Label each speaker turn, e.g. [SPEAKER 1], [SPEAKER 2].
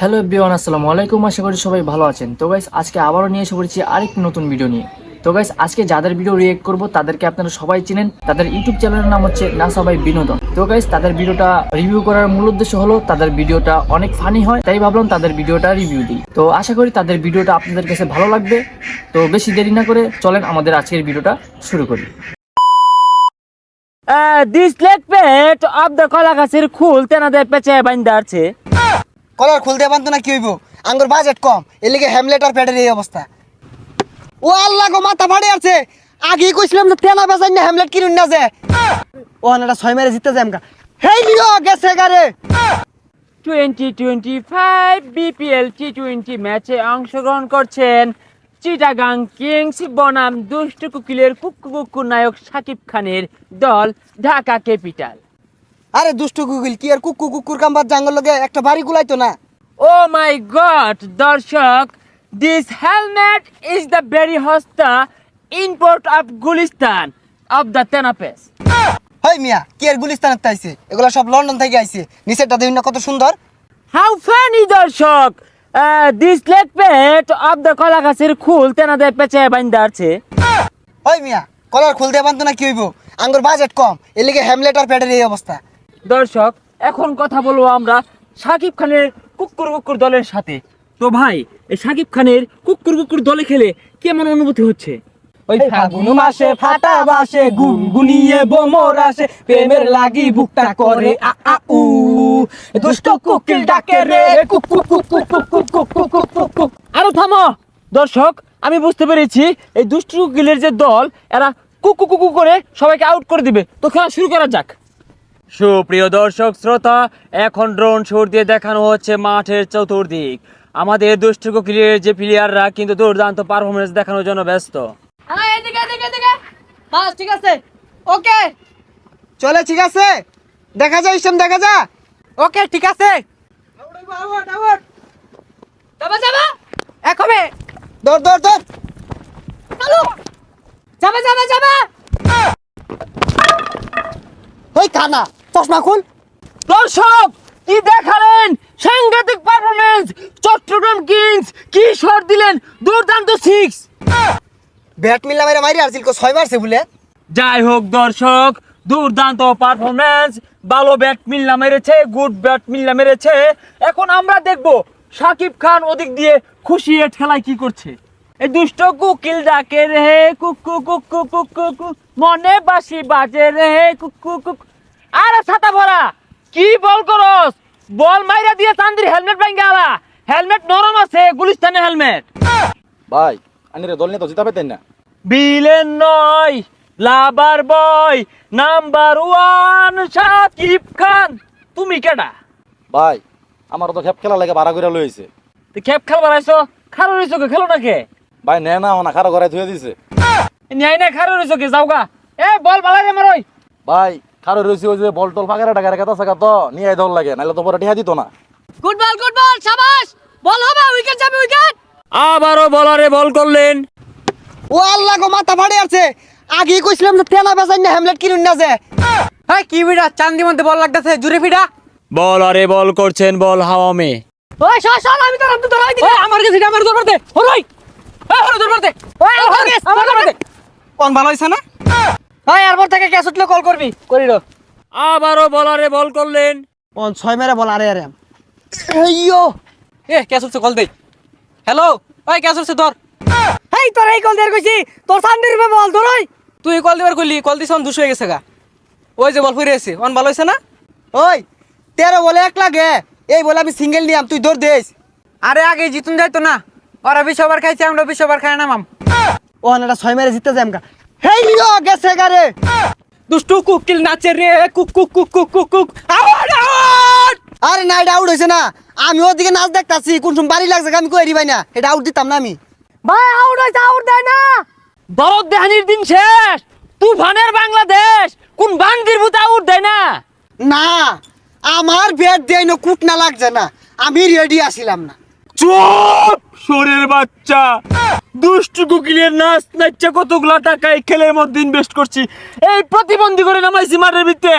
[SPEAKER 1] Hello everyone আসসালামু আলাইকুম। আশা করি সবাই ভালো আছেন। তো গাইস আজকে আবারও নিয়ে এসে পড়েছি আরেকটি নতুন ভিডিও নিয়ে। তো গাইস আজকে যাদের ভিডিও রিয়েক্ট করব তাদেরকে আপনারা সবাই চিনেন। তাদের ইউটিউব চ্যানেলের নাম হচ্ছে না সবাই বিনোদন। তো গাইস তাদের ভিডিওটা রিভিউ করার মূল উদ্দেশ্য হলো তাদের ভিডিওটা অনেক ফানি হয় তাই ভাবলাম তাদের ভিডিওটা রিভিউ দিই। তো আশা করি তাদের ভিডিওটা আপনাদের কাছে ভালো লাগবে। তো বেশি দেরি না করে চলেন আমাদের আজকের ভিডিওটা শুরু করি।
[SPEAKER 2] Uh, this leg pet of the কলা গাছের খুল তেনাদের পেঁচে বাইন্দা আছে
[SPEAKER 3] কলার খুলতে পারতো না, কি হইব? আঙ্গুর বাজেট কম, এর লিগে হ্যামলেট আর প্যাডের এই অবস্থা। ও আল্লাহ গো, মাথা ফাড়ে আছে। আগেই কইছিলাম যে তেনা বেচাই না হ্যামলেট কিনুন না যে। ও এটা ছয় মেরে জিততে যায় আমকা হেই লিও, গেছে গারে
[SPEAKER 2] twenty twenty five BPL T twenty ম্যাচে অংশগ্রহণ করছেন চিটাগাং কিংস বনাম দুষ্ট কুকিলের কুক্কু কুক্কু নায়ক সাকিব খানের দল, ঢাকা ক্যাপিটাল।
[SPEAKER 3] আরে দুষ্টু গুগল কি আর কুকু কুকুর কাম্বার জাঙ্গল লগে একটা বাড়ি গুলাইতো না?
[SPEAKER 2] ও মাই গড দর্শক this helmet is the very Hasta import of Gulistan of the তেনাপেস
[SPEAKER 3] hey মিয়া কি আর গুলিস্তানের তাইছে এগুলা সব লন্ডন থেকে আইছে। নিচেরটা দেখুন না কত সুন্দর।
[SPEAKER 2] হাউ ফানি দর্শক! দিস লেগ পেট অফ দ্য কলা গাছের খুল তেনাদের পেঁচে বাইন্দা আছে।
[SPEAKER 3] ওই মিয়া কলার খুল খুলতে পারতো না কি হইব? আঙ্গুর বাজেট কম এর লিগে হ্যামলেট আর প্যাডের এই অবস্থা।
[SPEAKER 2] দর্শক এখন কথা বলব আমরা সাকিব খানের কুকুর কুকুর দলের সাথে। তো ভাই এই সাকিব খানের কুকুর কুকুর দলে খেলে কেমন অনুভূতি হচ্ছে?
[SPEAKER 4] ওই ফাগুন মাসে ফাটা বাসে গুনগুনিয়ে বোমর আসে প্রেমের লাগি বুকটা করে আ আ উ। দুষ্ট কুকিল ডাকে রে কুক কুক কুক কুক কুক কুক কুক কুক কুক কুক কুক
[SPEAKER 2] আরও থামো। দর্শক আমি বুঝতে পেরেছি এই দুষ্টু গিলের যে দল এরা কুকু কুকু করে সবাইকে আউট করে দিবে। তো খেলা শুরু করা যাক। সুপ্রিয় দর্শক শ্রোতা এখন ড্রোন শোর দিয়ে দেখানো হচ্ছে মাঠের চতুর্দিক। আমাদের দুষ্টু কুকিলের যে প্লেয়াররা কিন্তু দুর্দান্ত পারফরমেন্স দেখানোর জন্য ব্যস্ত।
[SPEAKER 4] হ্যাঁ এদিকে এদিকে এদিকে। বাস ঠিক আছে। ওকে।
[SPEAKER 3] চলে ঠিক আছে। দেখা যায় ইসলাম দেখা যা
[SPEAKER 4] ওকে ঠিক আছে।
[SPEAKER 3] দৌড় দৌড় দৌড়।
[SPEAKER 4] যাবা যাবা যাবা।
[SPEAKER 3] ওই কানা চশমা খুল।
[SPEAKER 2] দর্শক কি দেখালেন? সাংঘাতিক পারফরমেন্স চট্টগ্রাম কিংস কি শট দিলেন? দুর্দান্ত সিক্স
[SPEAKER 3] ব্যাট মিল্লা মেরে মারি আসছিল কো ছয় মারছে বলে।
[SPEAKER 2] যাই হোক দর্শক দুর্দান্ত পারফরমেন্স ভালো ব্যাট মিল্লা মেরেছে গুড ব্যাট মিল্লা মেরেছে। এখন আমরা দেখব সাকিব খান ওদিক দিয়ে খুশি এ ঠেলায় কি করছে। এই দুষ্ট কুকিল ডাকে রে কুকু কুকু কুকু কুক মনে বাসি বাজে রে কুকু কুক আরে ছাতা ভরা কি বল করস? বল মাইরা দিয়ে চান্দির হেলমেট ভাঙ্গে আলা। হেলমেট নরম আছে গুলিস্তানের হেলমেট।
[SPEAKER 5] ভাই আনি রে দল নিয়ে তো জিতা পেতেন না।
[SPEAKER 2] বিলেন নয় lover boy number one Shakib Khan. তুমি কেডা?
[SPEAKER 5] ভাই আমার তো খেপ খেলা লাগে ভাড়া করে লইছে।
[SPEAKER 2] তুই খেপ খেল বানাইছো খারো রইছো কে? খেলো নাকি
[SPEAKER 5] ভাই নে না না খারো করে ধুয়ে দিছে।
[SPEAKER 2] ন্যায় না খারো রইছো কি? যাও গা। এ বল বালাই রে মারই।
[SPEAKER 5] ভাই খারো রয়েছে ওই যে বল টল ফাঁকা টাকা রেখে থাকা তো নিয়ে দল লাগে নাহলে তো পরে টিহা দিত না।
[SPEAKER 4] গুড বল গুড বল শাবাশ বল হবে উইকেট যাবে উইকেট
[SPEAKER 2] আবারও বলারে বল করলেন।
[SPEAKER 3] ও আল্লাহ গো মাথা ফাড়ে আছে আগেই কইছিলাম যে তেনা বেচাই না হ্যামলেট কিনুন না যে।
[SPEAKER 4] হ্যাঁ কি বিড়া চান্দি মধ্যে বল লাগতেছে জুরে ফিডা।
[SPEAKER 2] বল আরে বল করছেন বল হাওয়া মে
[SPEAKER 4] ওই সর সর আমি তো আমি তোর ধরাই দিই আমার কাছে আমার দরবার দে। হরই
[SPEAKER 3] কোন ভালো হইছে না?
[SPEAKER 4] ওই এরপর থেকে ক্যাশ উঠলে কল করবি। করি র।
[SPEAKER 2] আবারও বলারে বল করলেন।
[SPEAKER 3] কোন ছয় মেরে বল আরে আরে। এইয়ো
[SPEAKER 4] এ ক্যাশ উঠছে কল দে। হ্যালো? ওই ক্যাশ উঠছে ধর। এই তোর এই কল দেয়ার কইছি তোর সান্ডির রূপে বল তুই কল দিবার কইলি কল দিছ অন দুশো হয়ে গেছে গা। ওই যে বল ফিরে এসে অন ভালো হইছে না?
[SPEAKER 3] ওই তেরো বলে এক লাগে। এই বলে আমি সিঙ্গেল নিয়াম তুই দৌড় দেস
[SPEAKER 4] আরে আগে জিতুন যাইতো না। ওরা বিশ ওভার খাইছে আমরা বিশ ওভার খাই নামাম
[SPEAKER 3] ও এটা ছয় মেরে আমকা হেই লিও গেছে গারে
[SPEAKER 4] দুষ্টু কুকিল নাচে রে কুক কুক কুক কুক কুক কুক। আউট আউট
[SPEAKER 3] আরে না এটা আউট হয়েছে না। আমি ওদিকে নাচ দেখতাছি কোন সময় বাড়ি লাগছে আমি কই ভাই না। এটা আউট দিতাম না আমি।
[SPEAKER 4] ভাই আউট হইছে আউট দেয় না।
[SPEAKER 2] দরদ দেহানির দিন শেষ। তুফানের বাংলাদেশ। কোন বান্দির ভূত আউট দেয় না।
[SPEAKER 3] না আমার ব্যাট দেয় না কুট না লাগছে না। আমি রেডি আসিলাম না।
[SPEAKER 2] চুপ! শরীর বাচ্চা। দুষ্টু কুকিলের নাচ নাচ্চা কতগুলা টাকা এই খেলের মধ্যে ইনভেস্ট করছি। এই প্রতিবন্ধী করে নামাইছি মাঠের ভিতরে।